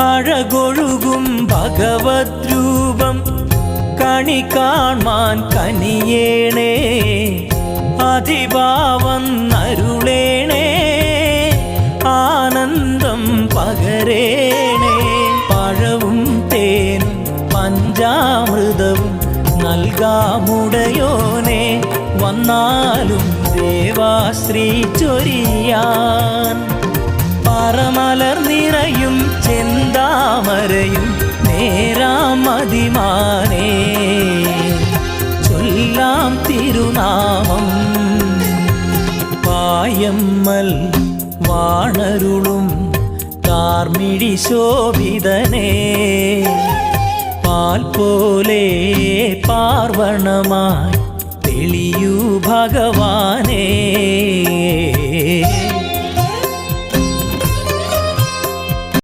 അഴകൊഴുകും ഭഗവത് രൂപം കണി കാൺമാൻ കനിയേണേ അതിഭാവം നരുളേണേ ആനന്ദം പകരേണേ. പഴവും തേനും പഞ്ചാമൃതവും നൽകാമുടയോനെ വന്നാലും ദേവാശ്രീ ചൊരിയാൻ. പറമലർ നിറയും ചെന്താമരയും നേരാം മതിമാനേ ചൊല്ലാം തിരുനാമം പായമ്മൽ വാണരുളും കാർമിഴി ശോഭിതനേ. പാൽ പോലെ പാർവണമായി തെളിയൂ ഭഗവാനേ.